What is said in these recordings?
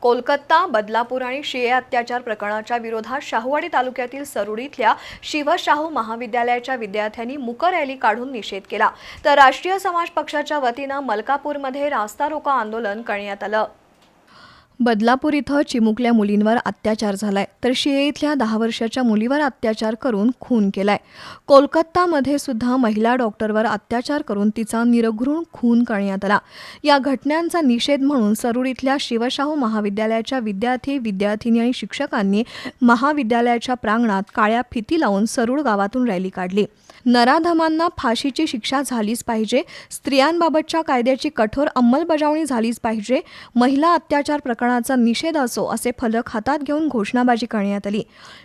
कोलकाता बदलापूर आणि शिये अत्याचार प्रकरणाच्या विरोधात शाहूवाडी तालुक्यातील सरुड इथल्या शिवशाहू महाविद्यालयाच्या विद्यार्थ्यांनी मुक रॅली काढून निषेध केला. तर राष्ट्रीय समाज पक्षाच्या वतीनं मलकापूरमध्ये रास्ता रोको आंदोलन करण्यात आलं. बदलापूर इथं चिमुकल्या मुलींवर अत्याचार झालाय. तर शिये इथल्या दहा वर्षाच्या मुलीवर अत्याचार करून खून केलाय. कोलकातामध्ये सुद्धा महिला डॉक्टरवर अत्याचार करून तिचा निरघृण खून करण्यात आला. या घटनांचा निषेध म्हणून सरुड इथल्या शिवशाहू महाविद्यालयाच्या विद्यार्थी विद्यार्थिनी आणि शिक्षकांनी महाविद्यालयाच्या प्रांगणात काळ्या फिती लावून सरूळ गावातून रॅली काढली. नराधमांना फाशीची शिक्षा झालीच पाहिजे. स्त्रियांबाबतच्या कायद्याची कठोर अंमलबजावणी झालीच पाहिजे. महिला अत्याचार प्रकरण आरक्षणाचा निषेध असो असे फलक हातात घेऊन घोषणाबाजी करण्यात आली.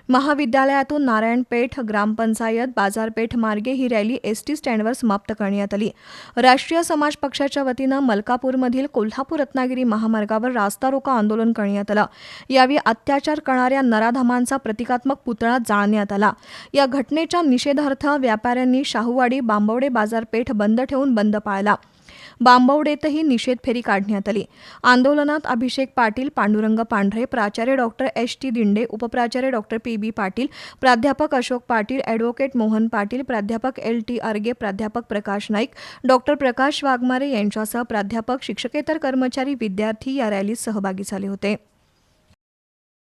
महाविद्यालयातून नारायणपेठ ग्रामपंचायत बाजारपेठ मार्गे ही रॅली एस टी स्टँडवर समाप्त करण्यात आली. राष्ट्रीय समाज पक्षाच्या वतीनं मलकापूरमधील कोल्हापूर रत्नागिरी महामार्गावर रास्ता रोको आंदोलन करण्यात आलं. यावेळी अत्याचार करणाऱ्या नराधमांचा प्रतिकात्मक पुतळा जाळण्यात आला. या घटनेच्या निषेधार्थ व्यापाऱ्यांनी शाहूवाडी बांबवडे बाजारपेठ बंद ठेवून बंद पाळला. बांबवडेतही निषेध फेरी काढण्यात आली. आंदोलनात अभिषेक पाटील पांडुरंग पांढरे प्राचार्य डॉक्टर एच टी दिंडे उपप्राचार्य डॉक्टर पी बी पाटील प्राध्यापक अशोक पाटील ॲडव्होकेट मोहन पाटील प्राध्यापक एल टी अर्गे प्राध्यापक प्रकाश नाईक डॉक्टर प्रकाश वाघमारे यांच्यासह प्राध्यापक शिक्षकेतर कर्मचारी विद्यार्थी या रॅलीत सहभागी झाले होते.